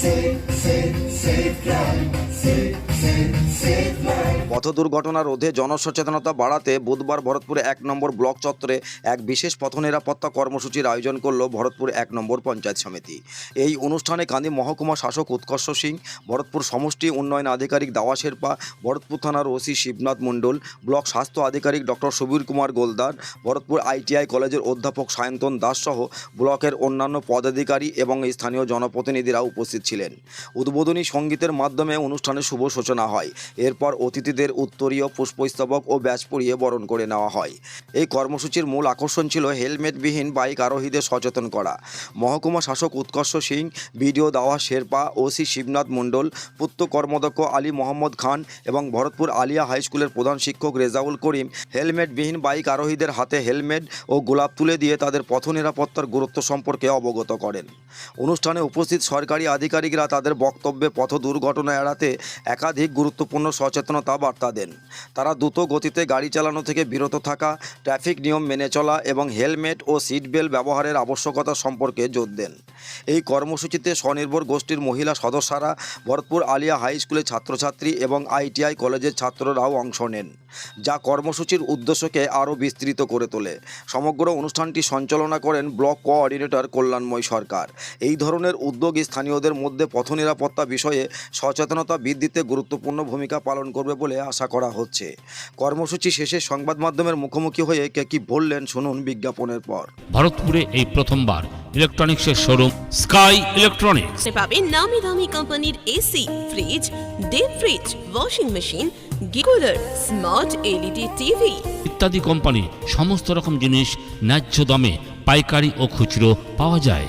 Seyf, seyf, seyf gel. পথ দুর্ঘটনা রোধে জনসচেতনতা বাড়াতে বুধবার ভরতপুরে এক নম্বর ব্লক চত্বরে এক বিশেষ পথ নিরাপত্তা কর্মসূচির আয়োজন করল ভরতপুর এক নম্বর পঞ্চায়েত সমিতি। এই অনুষ্ঠানে কান্দি মহকুমা শাসক উৎকর্ষ সিং, ভরতপুর সমষ্টি উন্নয়ন আধিকারিক দাওয়া শেরপা, ভরতপুর থানার ওসি শিবনাথ মণ্ডল, ব্লক স্বাস্থ্য আধিকারিক ডক্টর সুবীর কুমার গোলদার, ভরতপুর আইটিআই কলেজের অধ্যাপক সায়ন্তন দাস সহ ব্লকের অন্যান্য পদাধিকারী এবং স্থানীয় জনপ্রতিনিধিরা উপস্থিত ছিলেন। উদ্বোধনী সঙ্গীতের মাধ্যমে অনুষ্ঠানের শুভ সূচনা হয়। এরপর অতিথিদের উত্তরীয় পুষ্পস্তবক ও ব্যাচ পরিয়ে বরণ করে নেওয়া হয়। এই কর্মসূচির মূল আকর্ষণ ছিল হেলমেটবিহীন বাইক আরোহীদের সচেতন করা। মহকুমা শাসক উৎকর্ষ সিং, বিডিও দাওয়া শেরপা, ওসি শিবনাথ মণ্ডল পূর্ত কর্মদক্ষ আলী মোহাম্মদ খান এবং ভরতপুর আলিয়া হাই স্কুলের প্রধান শিক্ষক রেজাউল করিম হেলমেটবিহীন বাইক আরোহীদের হাতে হেলমেট ও গোলাপ তুলে দিয়ে তাদের পথ নিরাপত্তার গুরুত্ব সম্পর্কে অবগত করেন। অনুষ্ঠানে উপস্থিত সরকারি আধিকারিকরা তাদের বক্তব্যে পথ দুর্ঘটনা এড়াতে একাধিক গুরুত্বপূর্ণ সচেতনতা বার্তা দেন। তারা দ্রুত গতিতে গাড়ি চালানো থেকে বিরত থাকা, ট্রাফিক নিয়ম মেনে চলা এবং হেলমেট ও সিট বেল্ট ব্যবহারের আবশ্যকতা সম্পর্কে জোর দেন। এই কর্মসূচিতে স্বনির্ভর গোষ্ঠীর মহিলা সদস্যরা ভরতপুর আলিয়া হাই স্কুলের ছাত্রছাত্রী এবং আইটিআই কলেজের ছাত্ররাও অংশ নেন, যা কর্মসূচির উদ্দেশ্যকে আরও বিস্তৃত করে তোলে। সমগ্র অনুষ্ঠানটি সঞ্চালনা করেন ব্লক কোঅর্ডিনেটর কল্যাণময় সরকার। এই ধরনের উদ্যোগ স্থানীয়দের মধ্যে পথ নিরাপত্তা বিষয়ে সচেতনতা বৃদ্ধিতে গুরুত্বপূর্ণ ভূমিকা পালন করবে বলে আশা করা হচ্ছে। কর্মসূচি শেষে সংবাদ মাধ্যমের মুখোমুখি হয়ে কে কি বললেন শুনুন বিজ্ঞাপনের পর। ভারতপুরে এই প্রথমবার ইলেকট্রনিক্সের শোরুম স্কাই ইলেকট্রনিক্স। পাবেন নামি দামি কোম্পানির AC fridge deep fridge washing machine গিকুলার smart LED TV. ইত্যাদি কোম্পানি সমস্ত রকম জিনিস ন্যায্য দামে পাইকারি ও খুচরো পাওয়া যায়।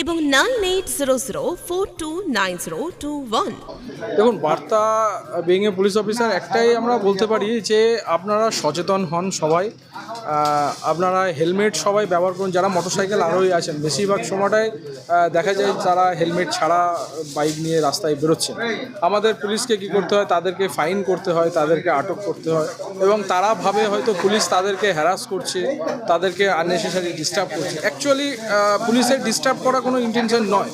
এবং nine eight zero zero four two nine zero two one. দেখুন, বার্তা বিং পুলিশ অফিসার একটাই আমরা বলতে পারি যে আপনারা সচেতন হন সবাই। আপনারা হেলমেট সবাই ব্যবহার করুন, যারা মোটরসাইকেল আরোহী আছেন। বেশিরভাগ সময়টাই দেখা যায় তারা হেলমেট ছাড়া বাইক নিয়ে রাস্তায় বেরোচ্ছেন। আমাদের পুলিশকে কি করতে হয়? তাদেরকে ফাইন করতে হয়, তাদেরকে আটক করতে হয়। এবং তারা ভাবে হয়তো পুলিশ তাদেরকে হ্যারাস করছে, তাদেরকে আননেসেসারি ডিস্টার্ব করছে। অ্যাকচুয়ালি পুলিশের ডিস্টার্ব করা কোনো ইন্টেনশন নয়।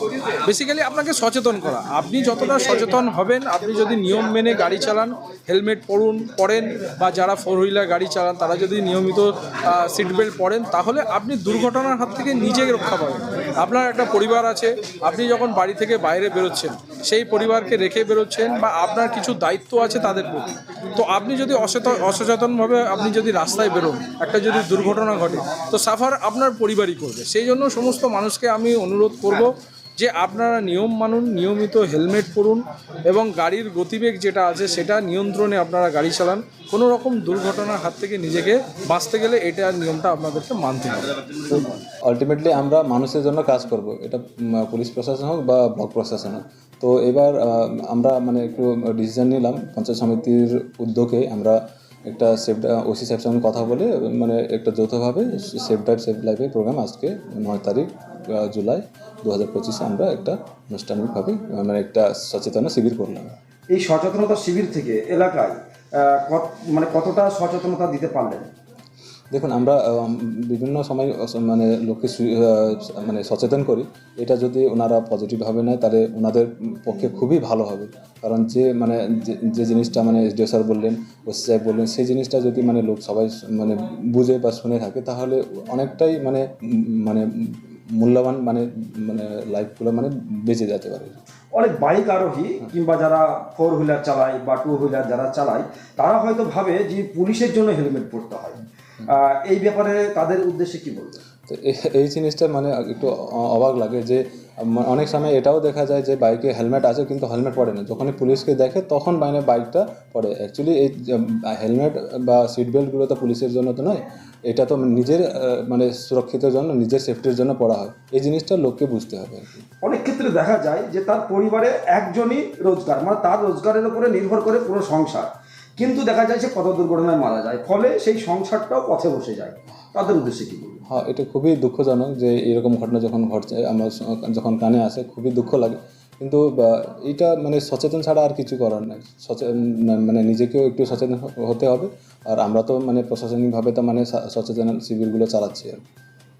বেসিক্যালি আপনাকে সচেতন করা। আপনি যতটা সচেতন হবেন, আপনি যদি নিয়ম মেনে গাড়ি চালান হেলমেট পরুন, পরেন, বা যারা ফোর হুইলার গাড়ি চালান, তারা যদি নিয়মিত সিট বেল্ট পরেন, তাহলে আপনি দুর্ঘটনার হাত থেকে নিজে রক্ষা পাবেন। আপনার একটা পরিবার আছে, আপনি যখন বাড়ি থেকে বাইরে বেরোচ্ছেন সেই পরিবারকে রেখে বেরোচ্ছেন বা আপনার কিছু দায়িত্ব আছে তাদের প্রতি? তো আপনি যদি অসচেতন অসচেতনভাবে আপনি যদি রাস্তায় বেরোন, একটা যদি দুর্ঘটনা ঘটে, তো সাফার আপনার পরিবারই করবে। সেই জন্য সমস্ত মানুষকে আমি অনুরোধ করব যে আপনারা নিয়ম মানুন, নিয়মিত হেলমেট পরুন এবং গাড়ির গতিবেগ যেটা আছে সেটা নিয়ন্ত্রণে আপনারা গাড়ি চালান। কোনো রকম দুর্ঘটনার হাত থেকে নিজেকে বাঁচতে গেলে এটা নিয়মটা আপনাদেরকে মানতে হবে। আলটিমেটলি আমরা মানুষের জন্য কাজ করব। এটা পুলিশ প্রশাসন হোক বা ব্লক প্রশাসন হোক। তো এবার আমরা মানে একটু ডিসিশন নিলাম। পঞ্চায়েত সমিতির উদ্যোগে আমরা একটা সেফ ওসি সাহেব সঙ্গে কথা বলে মানে একটা যৌথভাবে সেফ ড্রাইভ সেফ লাইফের প্রোগ্রাম আজকে নয় তারিখ জুলাই। দু হাজার পঁচিশে আমরা একটা আনুষ্ঠানিকভাবে মানে একটা সচেতন শিবির করলাম। এই সচেতনতা শিবির থেকে এলাকায় কত- মানে কতটা সচেতনতা দিতে পারলেন? দেখুন আমরা বিভিন্ন সময় মানে লোককে মানে সচেতন করি। এটা যদি ওনারা পজিটিভভাবে নেয় তাহলে ওনাদের পক্ষে খুবই ভালো হবে। কারণ যে মানে যে- যে জিনিসটা মানে এসডিও স্যার বললেন ওসি সাহেব বললেন সেই জিনিসটা যদি মানে লোক সবাই মানে বুঝে বা শুনে থাকে তাহলে অনেকটাই মানে মানে মূল্যবান মানে মানে লাইফগুলো মানে বেঁচে যেতে পারে। অনেক বাইক আরোহী কিংবা যারা ফোর হুইলার চালায় বা টু হুইলার যারা চালায় তারা হয়তো ভাবে যে পুলিশের জন্য হেলমেট পরতে হয়। আহ, এই ব্যাপারে তাদের উদ্দেশ্যে কি বলবেন? তো এই জিনিসটা মানে একটু অবাক লাগে যে অনেক সময় এটাও দেখা যায় যে বাইকে হেলমেট আছে কিন্তু হেলমেট পড়ে না। যখনই পুলিশকে দেখে তখন বাইনে বাইকটা পড়ে অ্যাকচুয়ালি এই হেলমেট বা সিট বেল্টগুলো তো পুলিশের জন্য তো নয়। এটা তো নিজের মানে সুরক্ষিতের জন্য, নিজের সেফটির জন্য পড়া হয়। এই জিনিসটা লোককে বুঝতে হবে অনেক ক্ষেত্রে দেখা যায় যে তার পরিবারে একজনই রোজগার মানে তার রোজগারের উপরে নির্ভর করে পুরো সংসার। কিন্তু দেখা যায় সে কত দুর্ঘটনায় মারা যায়, ফলে সেই সংসারটাও পথে বসে যায়। তাদের উদ্দেশ্যে কি হ্যাঁ এটা খুবই দুঃখজনক যে এরকম ঘটনা যখন ঘটছে, আমার যখন কানে আসে, খুবই দুঃখ লাগে। কিন্তু এটা মানে সচেতন ছাড়া আর কিছু করার নাই। সচেতন মানে নিজেকেও একটু সচেতন হতে হবে। আর আমরা তো মানে প্রশাসনিকভাবে তো মানে সচেতন শিবিরগুলো চালাচ্ছি আর।